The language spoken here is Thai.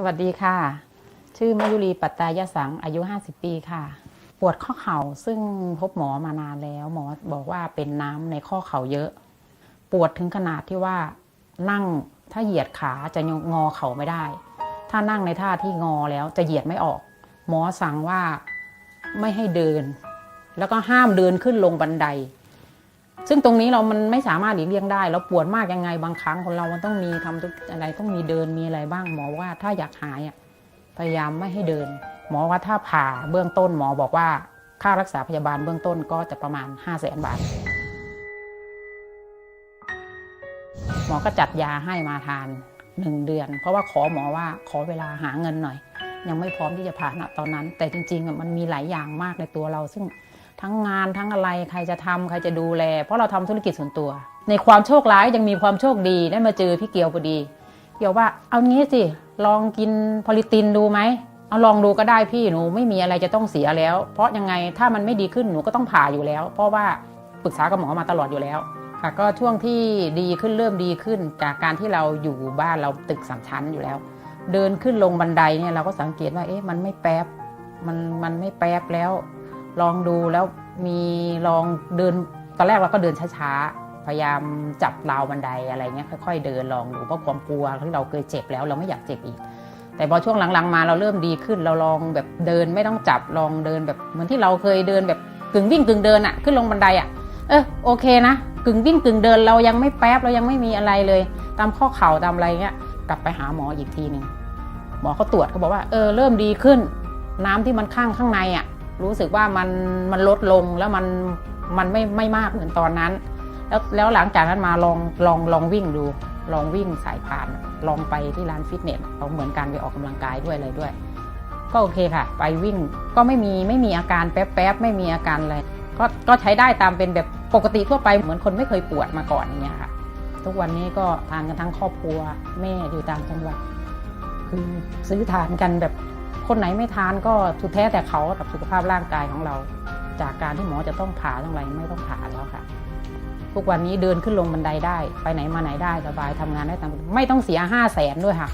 สวัสดีค่ะ ชื่อมายุรีปัตตายสัง อายุ 50 ปีค่ะ ปวดข้อเข่าซึ่งพบหมอมานานแล้ว หมอบอกว่าเป็นน้ำในข้อเข่าเยอะ ปวดถึงขนาดที่ว่านั่งถ้าเหยียดขาจะงอเข่าไม่ได้ ถ้านั่งในท่าที่งอแล้วจะเหยียดไม่ออก หมอสั่งว่าไม่ให้เดิน แล้วก็ห้ามเดินขึ้นลงบันได ซึ่งตรงนี้เรามันไม่สามารถหลีกเลี่ยงได้ เราปวดมากยังไงบางครั้งคนเรามันต้องมีทำทุกอะไรต้องมีเดินมีอะไรบ้าง หมอว่าถ้าอยากหายอะพยายามไม่ให้เดิน หมอว่าถ้าผ่าเบื้องต้นหมอบอกว่าค่ารักษาพยาบาลเบื้องต้นก็จะประมาณ 5 0 0แสนบาท หมอก็จัดยาให้มาทานหนึ่งเดือน เพราะว่าขอหมอว่าขอเวลาหาเงินหน่อย ยังไม่พร้อมที่จะผ่าณตอนนั้น แต่จริงๆมันมีหลายอย่างมากในตัวเรา ซึ่ง ทั้งงานทั้งอะไรใครจะทำใครจะดูแล เพราะเราทำธุรกิจส่วนตัว ในความโชคร้ายยังมีความโชคดีได้มาเจอพี่เกียวพอดี เกียวว่าเอางี้สิลองกินพอลิตินดูไหมเอาลองดูก็ได้พี่หนูไม่มีอะไรจะต้องเสียแล้ว เพราะยังไงถ้ามันไม่ดีขึ้นหนูก็ต้องผ่าอยู่แล้ว เพราะว่าปรึกษากับหมอมาตลอดอยู่แล้วค่ะก็ช่วงที่ดีขึ้นเริ่มดีขึ้นจากการที่เราอยู่บ้านเราตึกสามชั้นอยู่แล้ว เดินขึ้นลงบันไดเนี่ยเราก็สังเกตว่าเอ๊ะมันไม่แป๊บมันมันไม่แป๊บแล้ว ลองดูแล้วมีลองเดินตอนแรกเราก็เดินช้าๆ พยายามจับราวบันไดอะไรเงี้ยค่อย ๆ เดินลองดูเพราะความกลัวที่เราเคยเจ็บแล้วเราไม่อยากเจ็บอีก แต่พอช่วงหลังๆมาเราเริ่มดีขึ้นเราลองแบบเดินไม่ต้องจับลองเดินแบบเหมือนที่เราเคยเดินแบบกึ่งวิ่งกึ่งเดินอะขึ้นลงบันไดอะเออโอเคนะกึ่งวิ่งกึ่งเดินเรายังไม่แป๊บเรายังไม่มีอะไรเลย ตามข้อเข่าตามอะไรเงี้ยกลับไปหาหมออีกทีหนึ่งหมอเขาตรวจเขาบอกว่าเออเริ่มดีขึ้น น้ำที่มันข้างข้างในอะ รู้สึกว่ามันมันลดลงแล้วมันมันไม่ไม่มากเหมือนตอนนั้น แล้วแล้วหลังจากนั้นมาลองลองลองวิ่งดู ลองวิ่งสายพาน ลองไปที่ร้านฟิตเนสเอาเหมือนการไปออกกำลังกายด้วยอะไรด้วย ก็โอเคค่ะ ไปวิ่งก็ไม่มีไม่มีอาการแป๊บๆไม่มีอาการอะไรก็ก็ใช้ได้ตามเป็นแบบปกติทั่วไปเหมือนคนไม่เคยปวดมาก่อนอย่างเงี้ยค่ะ ทุกวันนี้ก็ทานกันทั้งครอบครัวแม่อยู่ต่างจังหวัดคือซื้อทานกันแบบ คนไหนไม่ทานก็สุดแท้แต่เขากับสุขภาพร่างกายของเรา จากการที่หมอจะต้องผ่าทั้งไรไม่ต้องผ่าแล้วค่ะ ทุกวันนี้เดินขึ้นลงบันไดได้ ไปไหนมาไหนได้สบายทำงานได้ตามไม่ต้องเสียห้าแสนด้วยค่ะ